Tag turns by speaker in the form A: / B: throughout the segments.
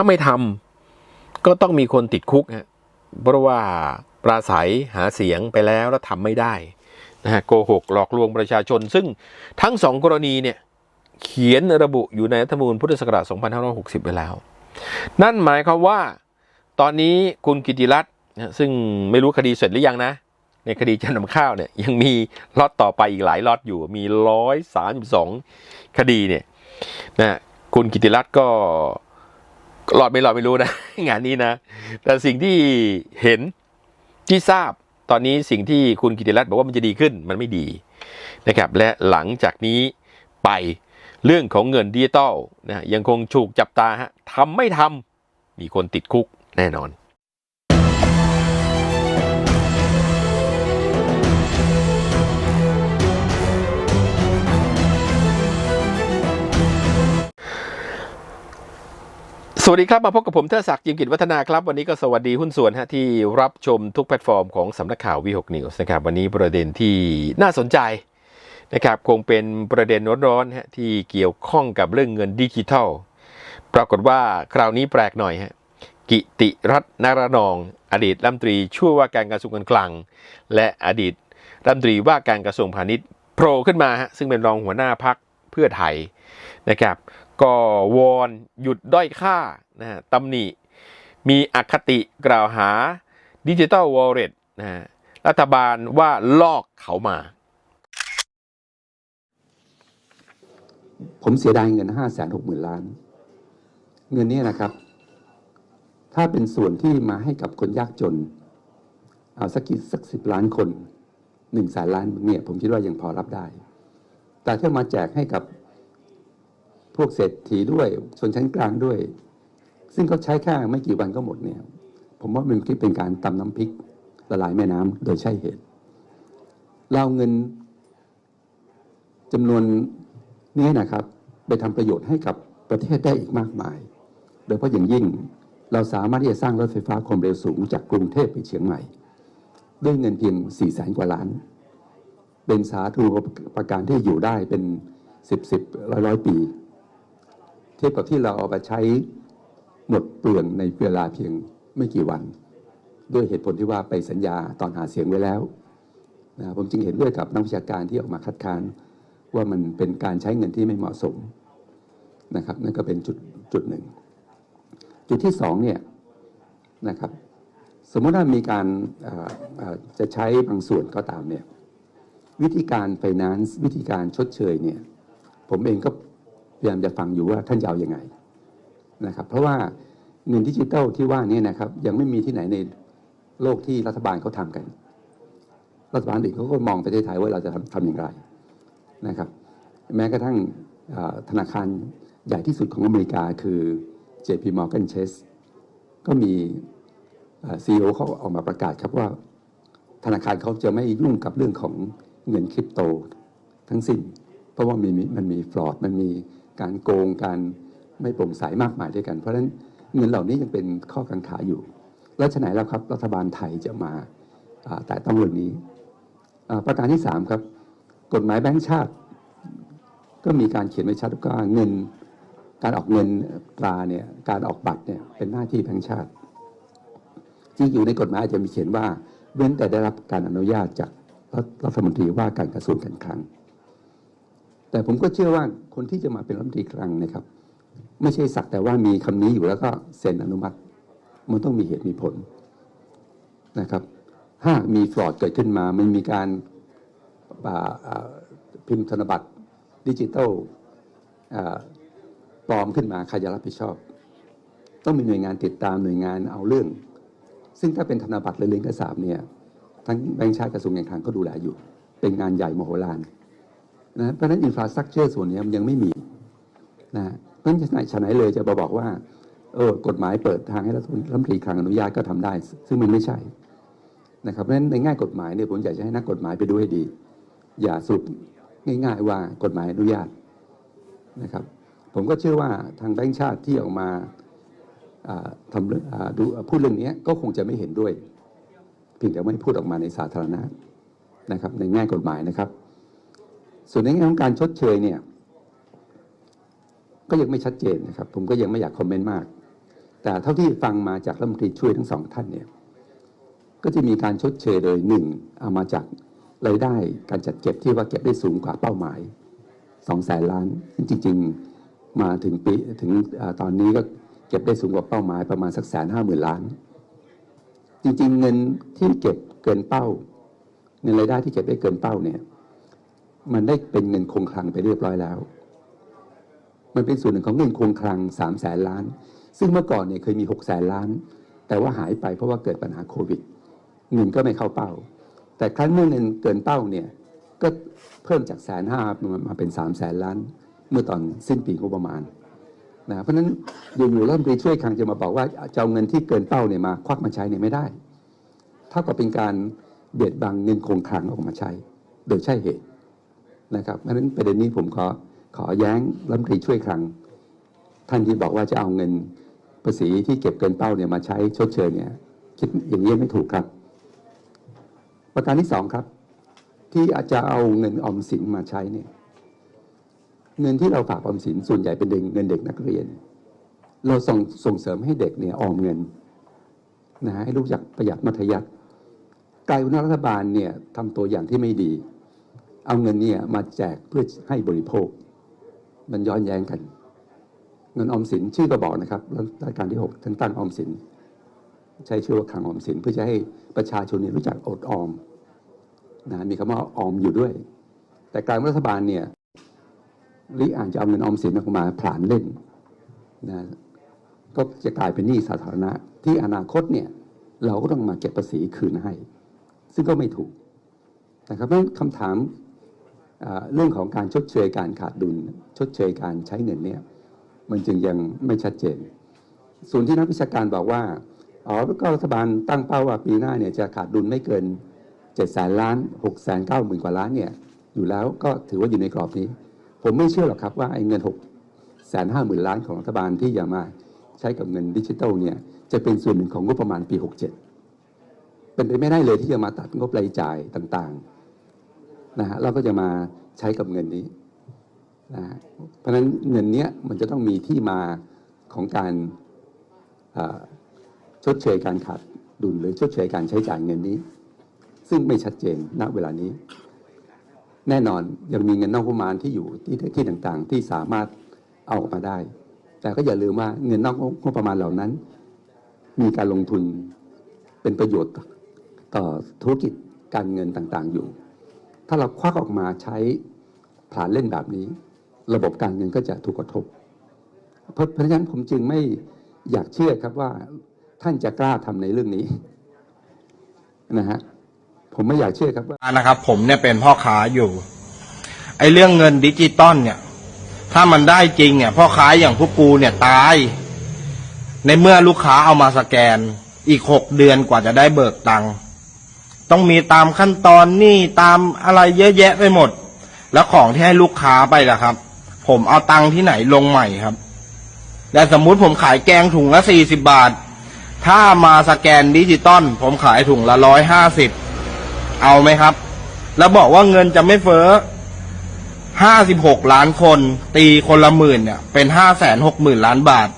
A: ถ้าไม่ทำก็ต้องมีคนติดคุกฮะเพราะว่าปราศัยหาเสียงไปแล้วแล้วทำไม่ได้นะฮะโกหกหลอกลวงประชาชน ซึ่งทั้งสองกรณีเนี่ยเขียนระบุอยู่ในรัฐธรรมนูญพุทธศักราช 2560 ไปแล้ว นั่นหมายความว่า ตอนนี้คุณกิติรัตน์ซึ่งไม่รู้คดีเสร็จหรือยังนะ ในคดีจำนำข้าวเนี่ยยังมีล็อตต่อไปอีกหลายล็อตอยู่มีร้อยสามสองคดีเนี่ยนะคุณกิติรัตน์ก็ หลอดไม่หลอดไม่รู้นะ งานนี้นะ แต่สิ่งที่เห็นที่ทราบตอนนี้สิ่งที่คุณกิติรัตน์บอกว่ามันจะดีขึ้นมันไม่ดีนะครับ และหลังจากนี้ไปเรื่องของเงินดิจิตอลนะยังคงถูกจับตาฮะทำไม่ทำมีคนติดคุกแน่นอน สวัสดีครับ มาพบกับผมเทอศักดิ์จิมกิจวัฒนาครับ วันนี้ก็สวัสดีหุ้นส่วนฮะที่รับชมทุกแพลตฟอร์มของสำนักข่าววีหกนิวส์นะครับ วันนี้ประเด็นที่น่าสนใจนะครับคงเป็นประเด็นร้อนๆฮะที่เกี่ยวข้องกับเรื่องเงินดิจิทัล ปรากฏว่าคราวนี้แปลกหน่อยฮะกิติรัตน์นารนอง อดีตรัฐมนตรีช่วยว่าการกระทรวงการคลัง และอดีตรัฐมนตรีว่าการกระทรวงพาณิชย์โผล่ขึ้นมาฮะซึ่งเป็นรองหัวหน้าพักเพื่อไทยนะครับ ก็วอนหยุดด้อยค่านะฮะตำหนิ มีอคติกล่าวหาดิจิ t a ลวอลเล็ตนะฮะรัฐบาลว่าลอกเขามา
B: ผมเสียดายเงินห้าแสนหกหมื่นล้าน เงินนี้นะครับ ถ้าเป็นส่วนที่มาให้กับคนยากจน เอาสักกี่สักสิบล้านคนหนึ่งแสนล้านเนี่ยผมคิดว่ายังพอรับได้ แต่ถ้ามาแจกให้กับ พวกเศรษฐีด้วยชนชั้นกลางด้วย ซึ่งเขาใช้แค่ไม่กี่วันก็หมดเนี่ย ผมว่ามันคิดเป็นการตำน้ำพริกละลายแม่น้ำโดยใช่เหตุ เราเงินจำนวนนี้นะครับ ไปทำประโยชน์ให้กับประเทศได้อีกมากมาย โดยเฉพาะอย่างยิ่งเราสามารถที่จะสร้างรถไฟฟ้าความเร็วสูงจากกรุงเทพไปเชียงใหม่ ด้วยเงินเพียง4ี่แสนกว่าล้าน เป็นสาธารณูปการที่อยู่ได้เป็น10บสิบร้อยร้อยปี เทียบกับที่เราเอาไปใช้หมดเปลืองในเวลาเพียงไม่กี่วัน ด้วยเหตุผลที่ว่าไปสัญญาตอนหาเสียงไว้แล้วนะผมจึงเห็นด้วยกับนักวิชาการที่ออกมาคัดค้านว่ามันเป็นการใช้เงินที่ไม่เหมาะสมนะครับนั่นก็เป็นจุดจุดหนึ่ง จุดที่สองเนี่ยนะครับสมมติว่ามีการจะใช้บางส่วนก็ตามเนี่ยวิธีการไฟแนนซ์วิธีการชดเชยเนี่ยผมเองก็ พยายามจะฟังอยู่ว่าท่านจะเอาอยัางไงนะครับ เพราะว่าเงินดิจิทัลที่ว่านี้นะครับ ยังไม่มีที่ไหนในโลกที่รัฐบาลเขาทำกัน รัฐบาลอื่นเขาก็มองประเทศไทยว่าเราจะทำทำอย่างไรนะครับ แม้กระทั่งธนาคารใหญ่ที่สุดของอเมริกาคือ JP Morgan Chase ก็มีซีอีโอเขาออกมาประกาศครับว่า ธนาคารเขาจะไม่ยุ่งกับเรื่องของเงินคริปโตทั้งสิ้น เพราะว่ามีมันมีฟลอดมันมี การโกงการไม่โปร่งใสมากมายด้วยกัน เพราะฉะนั้นเงินเหล่านี้ยังเป็นข้อกังขาอยู่ แล้วฉะไหนแล้วครับรัฐบาลไทยจะมาแต่ต้องเรื่องนี้ ประการที่สามครับ กฎหมายแบงก์ชาติ ก็มีการเขียนไว้ชัดว่าเงิน การออกเงินตราเนี่ยการออกบัตรเนี่ยเป็นหน้าที่แบงก์ชาติจริงอยู่ในกฎหมายอาจจะมีเขียนว่า เว้นแต่ได้รับการอนุญาตจากรัฐมนตรีว่าการกระทรวงการคลัง แต่ผมก็เชื่อว่าคนที่จะมาเป็นรัฐมนตรีคลังนะครับ ไม่ใช่สักแต่ว่ามีคำนี้อยู่แล้วก็เซ็นอนุมัติ มันต้องมีเหตุมีผลนะครับ ถ้ามีฟลอดเกิดขึ้นมามันมีการาพิมพ์ธนบัตรดิจิตอลปลอมขึ้นมาใครจะรับผิดชอบ ต้องมีหน่วยงานติดตามหน่วยงานเอาเรื่อง ซึ่งถ้าเป็นธนบัตรหรือเลียงกระสาบเนี่ยทั้งแบงค์ชาติกระทรวงการคลังก็ดูแลอยู่ เป็นงานใหญ่มโหฬาร นะเพราะฉะนั้นอินฟราสตรักเจอร์ส่วนนี้มันยังไม่มีนะเพราะฉะนั้นฉะไหนเลยจะมาบอกว่าเออกฎหมายเปิดทางให้รัฐมนตรีคลังอนุญาตก็ทำได้ ซึ่งมันไม่ใช่นะครับเพราะฉะนั้นในง่ายกฎหมายเนี่ยผมอยากจะให้นักกฎหมายไปดูให้ดี อย่าสรุปง่าย ๆ ว่ากฎหมายอนุญาตนะครับ ผมก็เชื่อว่าทางแบงค์ชาติที่ออกมาทำเรื่องดูพูดเรื่องนี้ก็คงจะไม่เห็นด้วย เพียงแต่ไม่พูดออกมาในสาธารณะนะครับ ในแง่กฎหมายนะครับ ส่วนในแง่ของการชดเชยเนี่ยก็ยังไม่ชัดเจนนะครับ ผมก็ยังไม่อยากคอมเมนต์มาก แต่เท่าที่ฟังมาจากรัฐมนตรีช่วยทั้งสองท่านเนี่ยก็จะมีการชดเชยโดยหนึ่งเอามาจากรายได้การจัดเก็บที่ว่าเก็บได้สูงกว่าเป้าหมายสองแสนล้านจริง ๆ มาถึงปีถึงอตอนนี้ก็เก็บได้สูงกว่าเป้าหมายประมาณสักแสนห้าหมื่นล้าน จริง ๆ เงินที่เก็บเกินเป้าเงินรายได้ที่เก็บได้เกินเป้าเนี่ย มันได้เป็นเงินคงคลังไปเรียบร้อยแล้ว มันเป็นส่วนหนึ่งของเงินคงคลังสามแสนล้าน ซึ่งเมื่อก่อนเนี่ยเคยมีหกแสนล้าน แต่ว่าหายไปเพราะว่าเกิดปัญหาโควิด เงินก็ไม่เข้าเป้า แต่ครั้งเมื่อเงินเกินเป้าเนี่ยก็เพิ่มจากแสนห้ามาเป็นสามแสนล้าน เมื่อตอนสิ้นปีงบประมาณนะเพราะนั้นอยู่ๆรัฐมนตรีช่วยคลังจะมาบอกว่าจะเอาเงินที่เกินเป้าเนี่ยมาควักมาใช้เนี่ยไม่ได้เท่ากับเป็นการเบียดบังเงินคงคลังออกมาใช้ โดยใช่เหตุ นะครับเพราะฉะนั้นประเด็นนี้ผมขอขอแย้งรัฐมนตรีช่วยคลัง ท่านที่บอกว่าจะเอาเงินภาษีที่เก็บเกินเป้าเนี่ยมาใช้ชดเชยเนี่ยคิดอย่างนี้ไม่ถูกครับ ประการที่สองครับ ที่อาจจะเอาเงินออมสินมาใช้เนี่ยเงินที่เราฝากออมสินส่วนใหญ่เป็นเงินเด็กนักเรียน เราส่งส่งเสริมให้เด็กเนี่ยออมเงินนะฮะให้รู้จักประหยัดมัธยัติกลายเป็นรัฐบาลเนี่ยทำตัวอย่างที่ไม่ดี เอาเงินเนี่ยมาแจกเพื่อให้บริโภค มันย้อนแย้งกัน เงินออมสินชื่อก็บอกนะครับรายการที่หกท่านตั้งออมสิน ใช้ชื่อว่าคลังออมสินเพื่อจะให้ประชาชนเนี่ยรู้จักอดออมนะมีคำว่าออมอยู่ด้วย แต่การรัฐบาลเนี่ยริอ่านจะเอาเงินออมสินออกมาผลานเล่นนะก็จะกลายเป็นหนี้สาธารณะ ที่อนาคตเนี่ยเราก็ต้องมาเก็บภาษีคืนให้ ซึ่งก็ไม่ถูกนะครับเพราะฉะนั้นคำถาม เรื่องของการชดเชยการขาดดุล ชดเชยการใช้เงินเนี่ยมันจึงยังไม่ชัดเจน ส่วนที่นักวิชาการบอกว่าอ๋อก็รัฐบาลตั้งเป้าว่าปีหน้าเนี่ยจะขาดดุลไม่เกิน7จ็ดแสนล้าน6กแสนเก้าหมื่นกว่าล้านเนี่ยอยู่แล้วก็ถือว่าอยู่ในกรอบนี้ ผมไม่เชื่อหรอกครับว่าไอ้เงิน6กแสนห้าหมื่นล้านของรัฐบาลที่จะมาใช้กับเงินดิจิทัลเนี่ยจะเป็นส่วนหนึ่งของงบประมาณปี 67 เป็นไปไม่ได้เลยที่จะมาตัดงบรายจ่ายต่างๆ นะฮะเราก็จะมาใช้กับเงินนี้นะฮะเพราะฉะนั้นเงินเนี้ยมันจะต้องมีที่มาของการชดเชยการขาดดุลหรือชดเชยการใช้จ่ายเงินนี้ ซึ่งไม่ชัดเจนณเวลานี้ แน่นอนยังมีเงินนอกประมาณที่อยู่ที่ที่ต่างๆ ที่สามารถเอาออกมาได้ แต่ก็อย่าลืมว่าเงินนอกงบประมาณเหล่านั้น มีการลงทุนเป็นประโยชน์ต่อธุรกิจการเงินต่างๆอยู่ ถ้าเราควักออกมาใช้ผ่านเล่นแบบนี้ ระบบการเงินก็จะถูกกระทบ เพราะฉะนั้นผมจึงไม่อยากเชื่อครับว่าท่านจะกล้าทำในเรื่องนี้นะฮะผมไม่อยากเชื่อครับว่า
C: นะครับ ผมเนี่ยเป็นพ่อค้าอยู่ไอ้เรื่องเงินดิจิตอลเนี่ย ถ้ามันได้จริงเนี่ยพ่อค้าอย่างพวกกูเนี่ยตาย ในเมื่อลูกค้าเอามาสแกนอีกหกเดือนกว่าจะได้เบิกตังค์ ต้องมีตามขั้นตอนนี่ตามอะไรเยอะแยะไปหมด แล้วของที่ให้ลูกค้าไปล่ะครับ ผมเอาตังค์ที่ไหนลงใหม่ครับแต่สมมุติผมขายแกงถุงละสี่สิบาท ถ้ามาสแกนดิจิตอลผมขายถุงละร้อยห้าสิบเอาไหมครับ แล้วบอกว่าเงินจะไม่เฟ้อห้าสิบหกล้านคน ตีคนละหมื่นเนี่ย เป็นห้าแสนหกหมื่นล้านบาท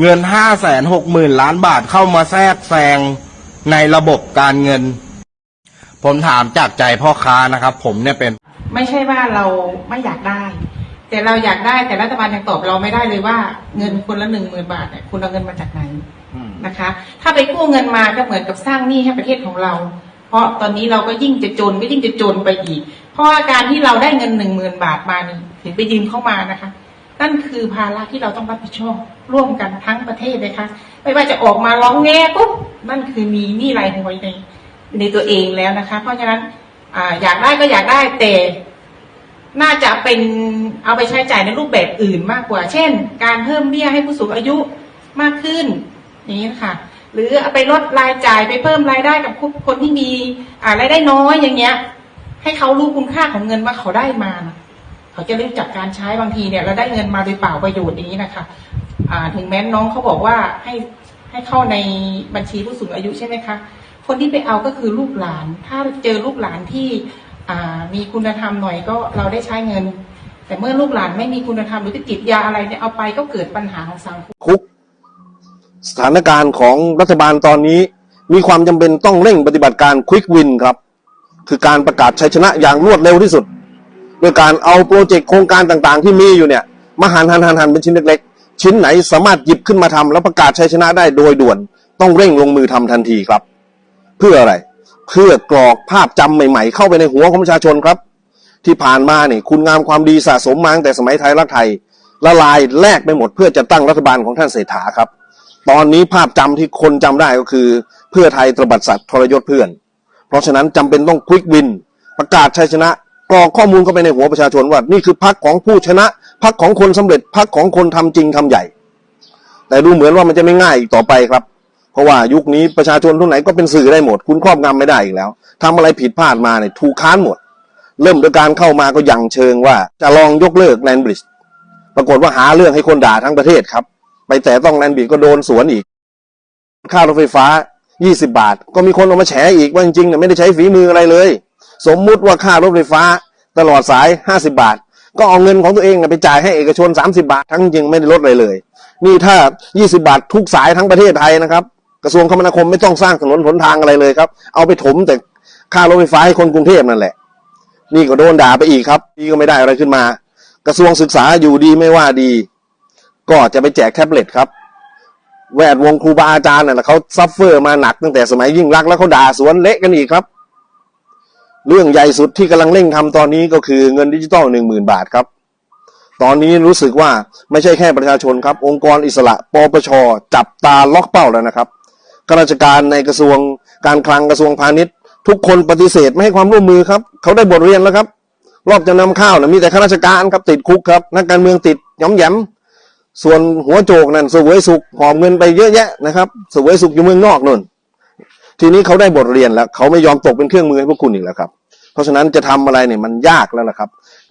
C: เงินห้าแสนหกหมื่นล้านบาทเข้ามาแทรกแซงในระบบการเงิน ผมถามจากใจพ่อค้านะครับ ผมเนี่ยเป็น
D: ไม่ใช่ว่าเราไม่อยากได้ แต่เราอยากได้แต่รัฐบาลยังตอบเราไม่ได้เลยว่าเงินคนละหนึ่งหมื่นบาทเนี่ยคุณเอาเงินมาจากไหนนะคะ ถ้าไปกู้เงินมาก็เหมือนกับสร้างหนี้ให้ประเทศของเรา เพราะตอนนี้เราก็ยิ่งจะจนก็ยิ่งจะจนไปอีก เพราะว่าการที่เราได้เงินหนึ่งหมื่นบาทมานี่ถึงไปยืมเข้ามานะคะ นั่นคือภาระที่เราต้องรับผิดชอบร่วมกันทั้งประเทศเลยค่ะไม่ว่าจะออกมาร้องแง่ปุ๊บนั่นคือมีหนี้รายหัวใน ในตัวเองแล้วนะคะ เพราะฉะนั้นออยากได้ก็อยากได้แต่น่าจะเป็นเอาไปใช้จ่ายในรูปแบบอื่นมากกว่า เช่น การเพิ่มเบี้ยให้ผู้สูงอายุมากขึ้นนี้ค่ะ หรือเอาไปลดรายจ่ายไปเพิ่มรายได้กับคนที่มีอารายได้น้อยอย่างเงี้ย ให้เขารู้คุณค่าของเงินว่าเขาได้มานะเขาจะรู้จักการใช้บางทีเนี่ยเราได้เงินมาโดยเปล่าประโยชน์อย่างนี้นะคะอ่าถึงแม้น้องเขาบอกว่าให้ให้เข้าในบัญชีผู้สูงอายุใช่ไหมคะ คนที่ไปเอาก็คือลูกหลาน ถ้าเจอลูกหลานที่มีคุณธรรมหน่อยก็เราได้ใช้เงิน แต่เมื่อลูกหลานไม่มีคุณธรรมหรือไปติดยาอะไรเนี่ยเอาไปก็เกิดปัญหาของสังคม
E: คุกสถานการณ์ของรัฐบาลตอนนี้ มีความจำเป็นต้องเร่งปฏิบัติการควิกวินครับ คือการประกาศชัยชนะอย่างรวดเร็วที่สุดโดยการเอาโปรเจกต์โครงการต่างๆ ที่มีอยู่เนี่ยมาหันหันหันหันเป็นชิ้นเล็กๆ ชิ้นไหนสามารถหยิบขึ้นมาทำแล้วประกาศชัยชนะได้โดยด่วน ต้องเร่งลงมือทำทันทีครับ เพื่ออะไร เพื่อกรอกภาพจำใหม่ๆ เข้าไปในหัวของประชาชนครับ ที่ผ่านมาเนี่ยคุณงามความดีสะสมมาตั้งแต่สมัยไทยรักไทยละลายแลกไปหมดเพื่อจะตั้งรัฐบาลของท่านเศรษฐาครับ ตอนนี้ภาพจำที่คนจำได้ก็คือ เพื่อไทยตระบัดสัตว์ทรยศเพื่อน เพราะฉะนั้นจำเป็นต้องควิกวิน ประกาศชัยชนะกรอกข้อมูลเข้าไปในหัวประชาชนว่า นี่คือพักของผู้ชนะพักของคนสำเร็จพักของคนทำจริงทำใหญ่ แต่ดูเหมือนว่ามันจะไม่ง่ายอีกต่อไปครับ ราะว่ายุคนี้ประชาชนทุกไหนก็เป็นสื่อได้หมด คุณครอบงำไม่ได้อีกแล้วทำอะไรผิดพลาดมาเนี่ยถูกค้านหมด เริ่มด้วยการเข้ามาก็ยังเชิงว่า จะลองยกเลิกแลนบริดจ์ปรากฏว่าหาเรื่องให้คนด่าทั้งประเทศครับ ไปแต่ต้องแลนบริดจ์ก็โดนสวนอีก ค่ารถไฟฟ้า 20 บาท ก็มีคนออกมาแฉอีกว่าจริงๆเนี่ยไม่ได้ใช้ฝีมืออะไรเลย สมมุติว่าค่ารถไฟฟ้า ตลอดสาย 50 บาท ก็เอาเงินของตัวเองไปจ่ายให้เอกชน 30 บาท ทั้งจริงไม่ได้ลดอะไรเลย นี่ถ้า 20 บาททุกสายทั้งประเทศไทยนะครับ กระทรวงคมนาคมไม่ต้องสร้างถนนหนทางอะไรเลยครับ เอาไปถมแต่ค่ารถไฟฟ้าให้คนกรุงเทพนั่นแหละ นี่ก็โดนด่าไปอีกครับนี่ก็ไม่ได้อะไรขึ้นมา กระทรวงศึกษาอยู่ดีไม่ว่าดี ก็จะไปแจกแท็บเล็ตครับ แวดวงครูบาอาจารย์น่ะเขาซัฟเฟอร์มาหนักตั้งแต่สมัยยิ่งรักแล้วเขาด่าสวนเละกันอีกครับ เรื่องใหญ่สุดที่กำลังเร่งทำตอนนี้ก็คือเงินดิจิตอลหนึ่งหมื่นบาทครับตอนนี้รู้สึกว่าไม่ใช่แค่ประชาชนครับ องค์กรอิสระ ปปช จับตาล็อกเป้าแล้วนะครับ ข้าราชการในกระทรวงการคลังกระทรวงพาณิชย์ ทุกคนปฏิเสธไม่ให้ความร่วมมือครับเขาได้บทเรียนแล้วครับ รอบจำนำข้าวนะมีแต่ข้าราชการครับติดคุกครับนักการเมืองติดย้อมแยมส่วนหัวโจกนั่นสวยสุขหอมเงินไปเยอะแยะนะครับสวยสุขอยู่เมืองนอกนู่นทีนี้เขาได้บทเรียนแล้วเขาไม่ยอมตกเป็นเครื่องมือให้พวกคุณอีกแล้วครับเพราะฉะนั้นจะทำอะไรเนี่ยมันยากแล้วล่ะครับ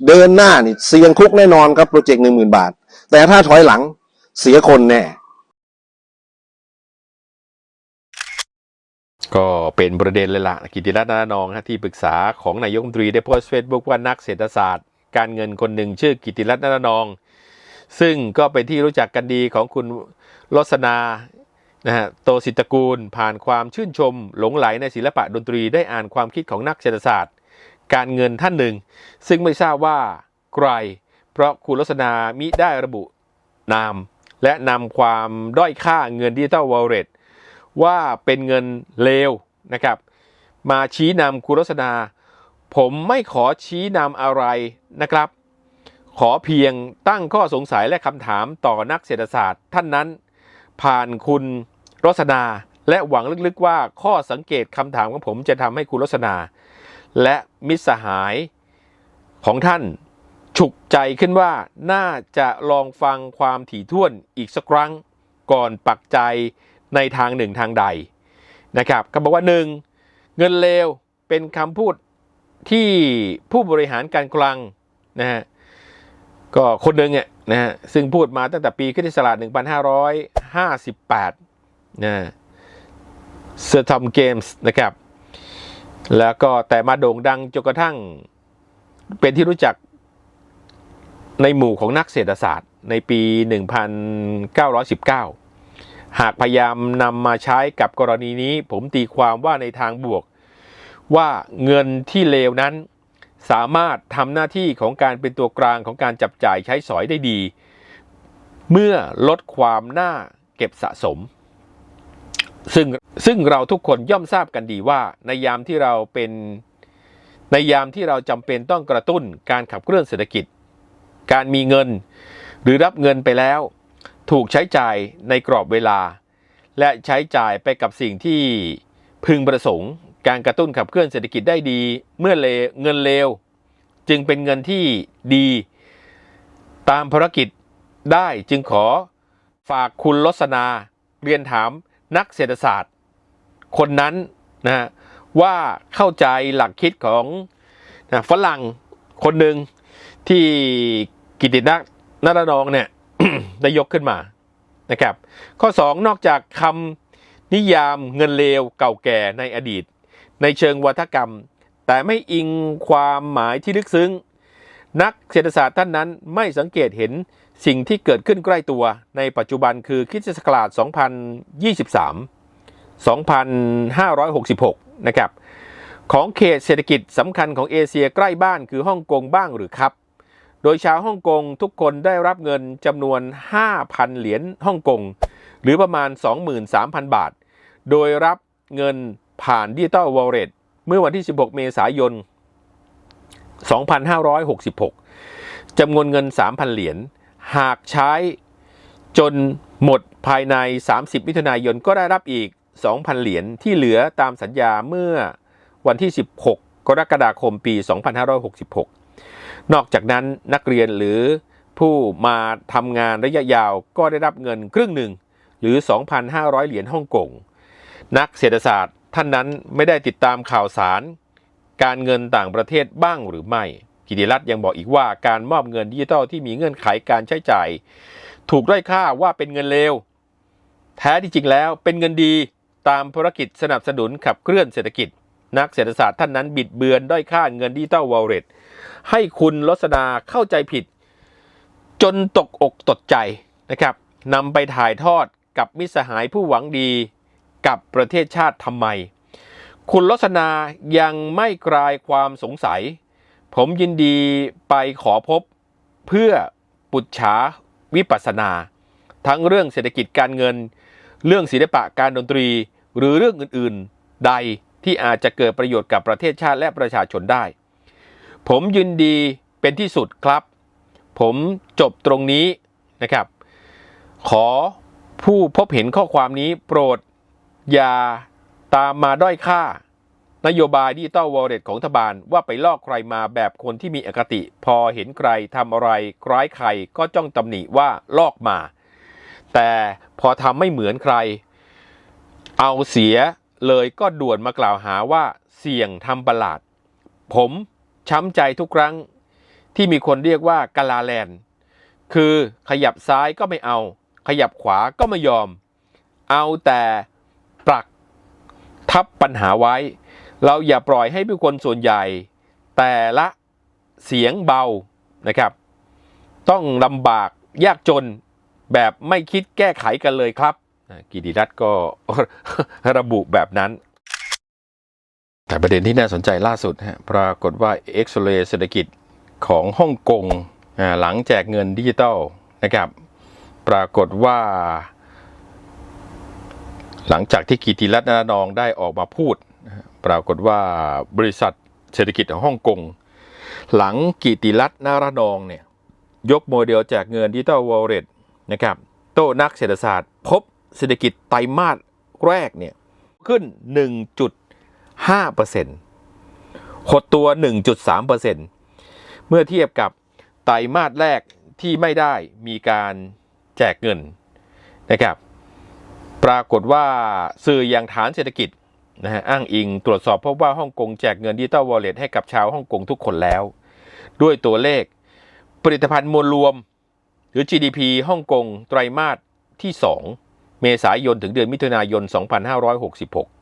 E: เดินหน้านี่เสี่ยงคุกแน่นอนครับโปรเจกต์หนึ่งหมื่นบาท แต่ถ้าถอยหลังเสียคนแน่
A: ก็เป็นประเด็นเลยละกิติรัตน์นานองฮะที่ปรึกษาของนายกรัฐมนตรีได้โพสต์เฟซบุ๊กว่านักเศรษฐศาสตร์ การเงินคนหนึ่งชื่อกิติรัตน์นานอง ซึ่งก็เป็นที่รู้จักกันดีของคุณลสนานะฮะโตสิตกูลผ่านความชื่นชม หลงไหลในศิลปะดนตรีได้อ่านความคิดของนักเศรษฐศาสตร์ การเงินท่านหนึ่ง ซึ่งไม่ทราบว่าใคร เพราะคุณลสนามิได้ระบุนาม และนำความด้อยค่าเงินดิจิตอลวอลเล็ต ว่าเป็นเงินเลวนะครับ มาชี้นำคุณรสนาผมไม่ขอชี้นำอะไรนะครับ ขอเพียงตั้งข้อสงสัยและคำถามต่อนักเศรษฐศาสตร์ท่านนั้น ผ่านคุณรสนาและหวังลึกๆว่าข้อสังเกตคำถามของผมจะทำให้คุณรสนา และมิตรสหายของท่านฉุกใจขึ้นว่าน่าจะลองฟังความถี่ถ้วนอีกสักครั้งก่อนปักใจ ในทางหนึ่งทางใดนะครับเขาบอกว่าหนึ่งเงินเลวเป็นคำพูดที่ผู้บริหารการคลังนะฮะก็คนหนึ่งเนี่ยนะฮะซึ่งพูดมาตั้งแต่ปีคริสตศักราช1558นะเซอร์ทอมเกมส์นะครับ แล้วก็แต่มาโด่งดังจนกระทั่งเป็นที่รู้จักในหมู่ของนักเศรษฐศาสตร์ในปี 1919 หากพยายามนำมาใช้กับกรณีนี้ ผมตีความว่าในทางบวก ว่าเงินที่เลวนั้น สามารถทำหน้าที่ของการเป็นตัวกลางของการจับจ่ายใช้สอยได้ดี เมื่อลดความน่าเก็บสะสม ซึ่งซึ่งเราทุกคนย่อมทราบกันดีว่า ในยามที่เราเป็นในยามที่เราจำเป็นต้องกระตุ้นการขับเคลื่อนเศรษฐกิจ การมีเงิน หรือรับเงินไปแล้ว ถูกใช้จ่ายในกรอบเวลา และใช้จ่ายไปกับสิ่งที่พึงประสงค์ การกระตุ้นขับเคลื่อนเศรษฐกิจได้ดี เมื่อเลเงินเลวจึงเป็นเงินที่ดี ตามภารกิจได้จึงขอฝากคุณลสนา เรียนถามนักเศรษฐศาสตร์ คนนั้นนะว่าเข้าใจหลักคิดของนะฝรั่งคนหนึ่งที่กิตินักนรนองเนี่ย ได้ยกขึ้นมานะครับ ข้อ 2 นอกจากคำนิยามเงินเลวเก่าแก่ในอดีต ในเชิงวัฒกรรม แต่ไม่อิงความหมายที่ลึกซึ้ง นักเศรษฐศาสตร์ท่านนั้นไม่สังเกตเห็นสิ่งที่เกิดขึ้นใกล้ตัวในปัจจุบันคือคิสตศักราช2023 2566 นะครับ ของเขตเศรษฐกิจสำคัญของเอเชียใกล้บ้านคือฮ่องกงบ้างหรือครับ โดยชาวฮ่องกงทุกคนได้รับเงินจำนวน 5,000 เหรียญฮ่องกง หรือประมาณ 23,000 บาท โดยรับเงินผ่านดิจิตอลวอลเล็ตเมื่อวันที่ 16 เมษายน 2566 จำนวนเงิน 3,000 เหรียญ หากใช้จนหมดภายใน 30 มิถุนายนก็ได้รับอีก 2,000 เหรียญที่เหลือตามสัญญาเมื่อวันที่ 16 กรกฎาคมปี 2566 นอกจากนั้นนักเรียนหรือผู้มาทำงานระยะยาวก็ได้รับเงินครึ่งหนึ่งหรือ 2,500 เหรียญฮ่องกง นักเศรษฐศาสตร์ท่านนั้นไม่ได้ติดตามข่าวสาร การเงินต่างประเทศบ้างหรือไม่กิติรัตน์ยังบอกอีกว่าการมอบเงินดิจิทัลที่มีเงื่อนไขการใช้จ่าย ถูกด้อยค่าว่าเป็นเงินเลวแท้ที่จริงแล้วเป็นเงินดีตามภารกิจสนับสนุนขับเคลื่อนเศรษฐกิจ นักเศรษฐศาสตร์ท่านนั้นบิดเบือนด้อยค่าเงินดิจิตอลวอลเล็ต ให้คุณลสนาเข้าใจผิด จนตกอกตกใจนะครับนำไปถ่ายทอดกับมิสหายผู้หวังดีกับประเทศชาติทำไม คุณลสนายังไม่คลายความสงสัย ผมยินดีไปขอพบเพื่อปุจฉาวิปัสนา ทั้งเรื่องเศรษฐกิจการเงิน เรื่องศิลปะการดนตรี หรือเรื่องอื่น ๆ ใดที่อาจจะเกิดประโยชน์กับประเทศชาติและประชาชนได้ ผมยินดีเป็นที่สุดครับ ผมจบตรงนี้นะครับ ขอผู้พบเห็นข้อความนี้โปรด อย่าตามมาด้อยค่า นโยบายดิจิตอลวอลเล็ตของรัฐบาลว่าไปลอกใครมาแบบคนที่มีอคติ พอเห็นใครทำอะไรคล้ายใครก็จ้องตำหนิว่าลอกมา แต่พอทำไม่เหมือนใคร เอาเสียเลยก็ด่วนมากล่าวหาว่าเสี่ยงทำประหลาด ผม ช้ำใจทุกครั้งที่มีคนเรียกว่ากาลาแลนคือขยับซ้ายก็ไม่เอา ขยับขวาก็ไม่ยอม เอาแต่ปรักทับปัญหาไว้ เราอย่าปล่อยให้ผู้คนส่วนใหญ่ แต่ละเสียงเบานะครับ ต้องลำบากยากจนแบบไม่คิดแก้ไขกันเลยครับกิติรัตน์ก็ระบุแบบนั้น แต่ประเด็นที่น่าสนใจล่าสุดฮะปรากฏว่าเอ็กซเรย์เศรษฐกิจของฮ่องกงหลังแจกเงินดิจิตอลนะครับ ปรากฏว่า หลังจากที่กิติรัตน์นองได้ออกมาพูด ปรากฏว่าบริษัทเศรษฐกิจของฮ่องกงหลังกิติรัตน์นารนองเนี่ยยกโมเดลแจกเงินดิจิตอลวอลเล็ตนะครับโต้นักเศรษฐศาสตร์ พบเศรษฐกิจไตรมาสแรกเนี่ยขึ้น 5%หดตัว 1.3%เมื่อเทียบกับไตรมาสแรกที่ไม่ได้มีการแจกเงินนะครับ ปรากฏว่าสื่ออย่างฐานเศรษฐกิจนะฮะอ้างอิงตรวจสอบพบว่าฮ่องกงแจกเงินดิจิตอลวอลเล็ตให้กับชาวฮ่องกงทุกคนแล้ว ด้วยตัวเลขผลิตภัณฑ์มวลรวม หรือ GDP ฮ่องกงไตรมาสที่ 2 เมษายนถึงเดือนมิถุนายน 2566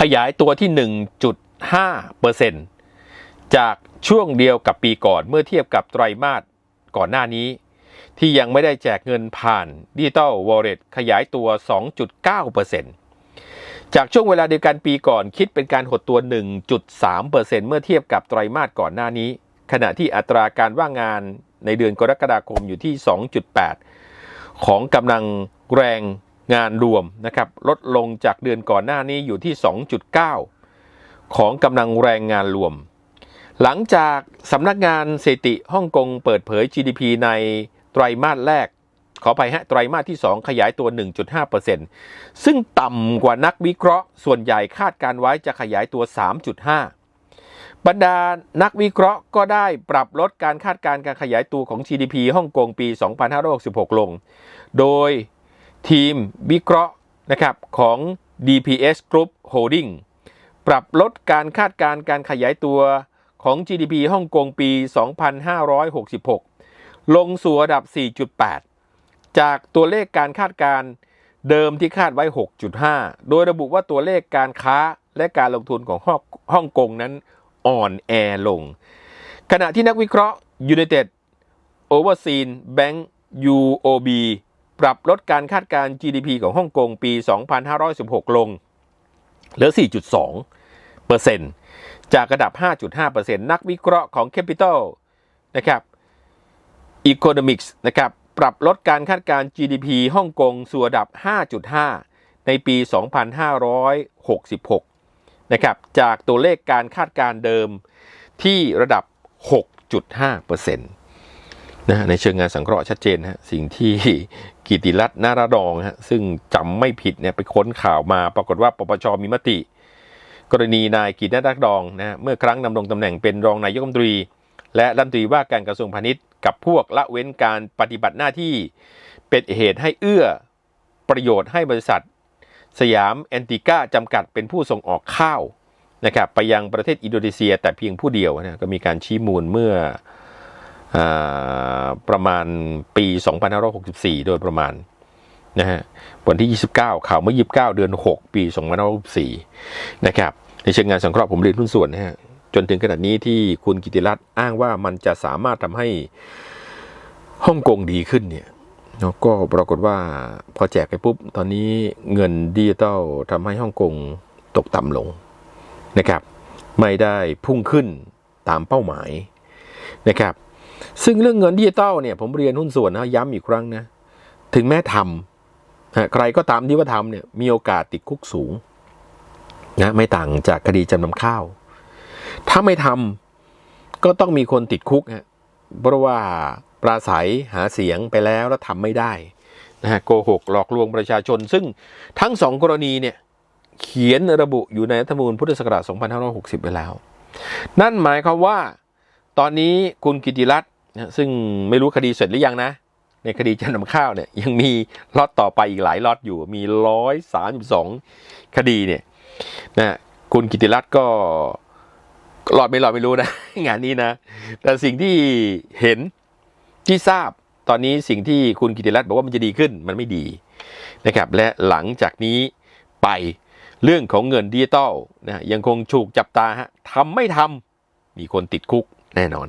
A: ขยายตัวที่ 1.5%จากช่วงเดียวกับปีก่อนเมื่อเทียบกับไตรมาสก่อนหน้านี้ ที่ยังไม่ได้แจกเงินผ่านดิจิตอลวอลเล็ตขยายตัว 2.9%จากช่วงเวลาเดียวกันปีก่อนคิดเป็นการหดตัว 1.3%เมื่อเทียบกับไตรมาสก่อนหน้านี้ ขณะที่อัตราการว่างงานในเดือนกรกฎาคมอยู่ที่ 2.8 ของกำลังแรง งานรวมนะครับลดลงจากเดือนก่อนหน้านี้อยู่ที่ 2.9 ของกำลังแรงงานรวม หลังจากสำนักงานสถิติฮ่องกงเปิดเผย GDP ในไตรมาสแรก ขอไปฮะไตรมาสที่ 2 ขยายตัว 1.5%ซึ่งต่ำกว่านักวิเคราะห์ ส่วนใหญ่คาดการไว้จะขยายตัว 3.5บรรดานักวิเคราะห์ก็ได้ปรับลดการคาดการณ์การขยายตัวของ GDP ฮ่องกงปี 2566 ลง โดย ทีมวิเคราะห์นะครับของ DPS Group Holding ปรับลดการคาดการณ์การขยายตัวของ GDP ฮ่องกงปี 2566 ลงสู่ระดับ 4.8 จากตัวเลขการคาดการณ์เดิมที่คาดไว้ 6.5 โดยระบุว่าตัวเลขการค้าและการลงทุนของฮ่องกงนั้นอ่อนแอลง ขณะที่นักวิเคราะห์ United Overseen Bank UOB ปรับลดการคาดการณ์ GDP ของฮ่องกงปี 2516 ลง เหลือ 4.2เปอร์เซ็นต์จากระดับ 5.5%นักวิเคราะห์ของ Capital นะครับ Economics นะครับ ปรับลดการคาดการณ์ GDP ฮ่องกงสู่ระดับ 5.5 ในปี 2566 นะครับ จากตัวเลขการคาดการณ์เดิมที่ระดับ 6.5%นะฮะในเชิงงานสังเคราะห์ชัดเจนนะฮะสิ่งที่ กิติรัตน์นารดองฮะซึ่งจำไม่ผิดเนี่ยไปค้นข่าวมา ปรากฏว่าปปชมีมติ กรณีนายกิติรัตน์นารดองนะเมื่อครั้งดำรงตำแหน่งเป็นรองนายกรัฐมนตรี และรัฐมนตรีว่าการกระทรวงพาณิชย์กับพวกละเว้นการปฏิบัติหน้าที่เป็นเหตุให้เอื้อประโยชน์ให้บริษัท สยามแอนติก้าจำกัดเป็นผู้ส่งออกข้าวนะครับไปยังประเทศอินโดนีเซียแต่เพียงผู้เดียวนะก็มีการชี้มูลเมื่อ ประมาณปี 2564 โดยประมาณนะฮะวันที่ 29 ข่าวเมื่อ 29 เดือน 6 ปี 2564 นะครับ ในเชิงงานสังเคราะห์ผมเรียนหุ้นส่วนนะฮะ จนถึงขนาดนี้ที่คุณกิติรัตน์อ้างว่ามันจะสามารถทำให้ฮ่องกงดีขึ้นเนี่ยแล้วก็ปรากฏว่าพอแจกไปปุ๊บ ตอนนี้เงินดิจิตอลทำให้ฮ่องกงตกต่ำลงนะครับ ไม่ได้พุ่งขึ้นตามเป้าหมายนะครับ ซึ่งเรื่องเงินดิจิตอลเนี่ยผมเรียนหุ้นส่วนนะย้ำอีกครั้งนะถึงแม้ทำนะใครก็ตามที่ว่าทำเนี่ยมีโอกาสติดคุกสูงนะไม่ต่างจากคดีจำนำข้าว ถ้าไม่ทำก็ต้องมีคนติดคุกฮะเพราะว่าปราศัยหาเสียงไปแล้วแล้วทำไม่ได้นะฮะโกหกหลอกลวงประชาชน ซึ่งทั้งสองกรณีเนี่ยเขียนระบุอยู่ในรัฐธรรมนูญพุทธศักราช 2560 ไปแล้ว นั่นหมายความว่า ตอนนี้คุณกิติรัตน์ นะซึ่งไม่รู้คดีเสร็จหรือยังนะ ในคดีจำนำข้าวเนี่ยยังมีล็อตต่อไปอีกหลายล็อตอยู่มี132คดีเนี่ยนะคุณกิติรัตน์ก็รอดไม่รอดไม่รู้นะ งานนี้นะ แต่สิ่งที่เห็นที่ทราบตอนนี้สิ่งที่คุณกิติรัตน์บอกว่ามันจะดีขึ้นมันไม่ดีนะครับ และหลังจากนี้ไปเรื่องของเงินดิจิตอลนะยังคงถูกจับตาฮะทำไม่ทำมีคนติดคุกแน่นอน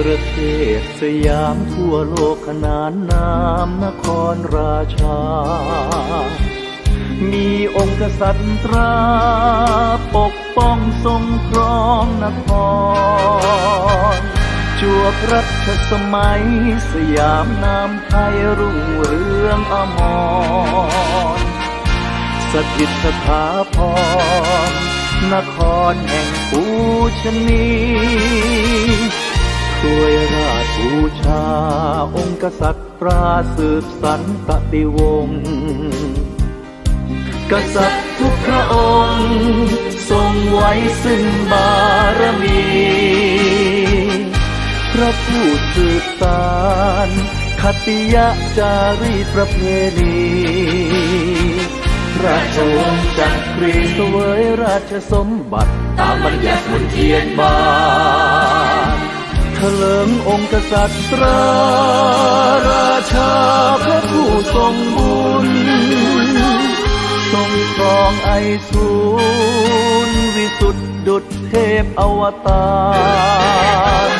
F: ประเทศสยามทั่วโลกขนานนามนครราชา มีองค์กษัตริย์ตรา ปกป้องทรงครองนครจวบรัชสมัย สยามนามไทยรุ่งเรืองอมร สถิตสถาพรนครแห่งปูชนี ช่วยราชบูชา องค์กษัตริย์ตราสืบสันตติวงศ์กษัตริย์ทุกพระองค์ ทรงไว้ซึ่งบารมี พระผู้สืบสารคติยะจารีประเพณีราชวงศ์จักรีสวยราชสมบัติ ตามบัญญัติมนเทียนบาน ลิงองค์กษัตริย์ราราชาพระผู้ทรงบุญ ทรงครองไอสูรวิสุทธิดุจเทพอวตาร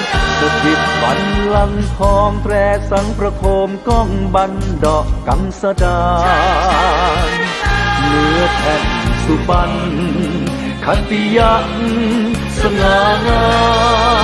F: สถิตบันลังทองแตรสังประโคมก้องบันดอกกังสดานเนื้อแผ่นสุบรรณคติยักสง่างามประน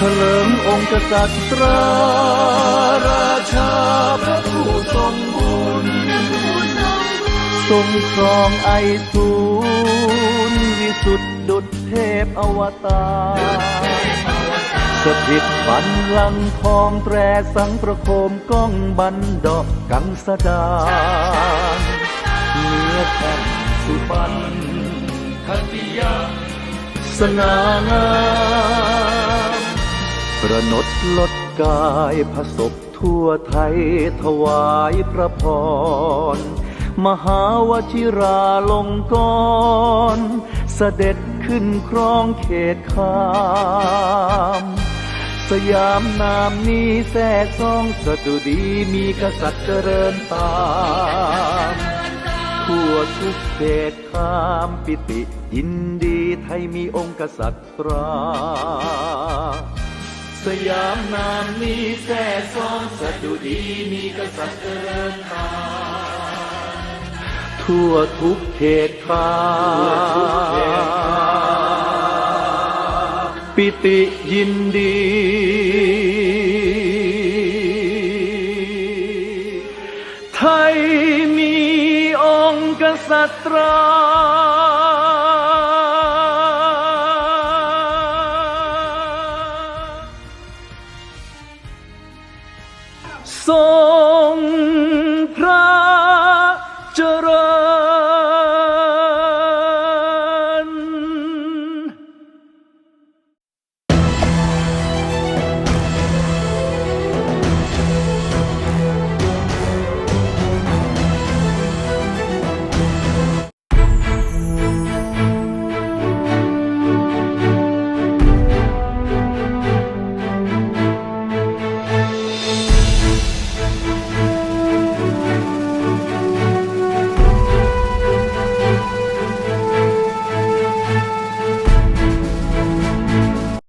F: เถลิงองค์กษัตริย์ราราชาพระผู้ทรงบุญทรงครองไอสูรวิสุทธิดุจเทพอวตารสถิตบันลังทองแตรสังประโคมก้องบันดอกกังสดาเนื้อแผ่นสุพรรณคันติยาสง่างาม ระนดลดกายผสบทั่วไทยถวายพระพร มหาวชิราลงกรณ์เสด็จขึ้นครองเขตขามสยามนามนี้แท้ซองสดุดีมีกษัตริย์เจริญตามทั่วทุกเขตขามปิติยินดีไทยมีองค์กษัตริย์ตรา สยามนามนี้แท้ซ้องสดุดีมีกษัตริย์เจริญตามทั่วทุกเขตขาปิติยินดี ไทยมีองค์กษัตรา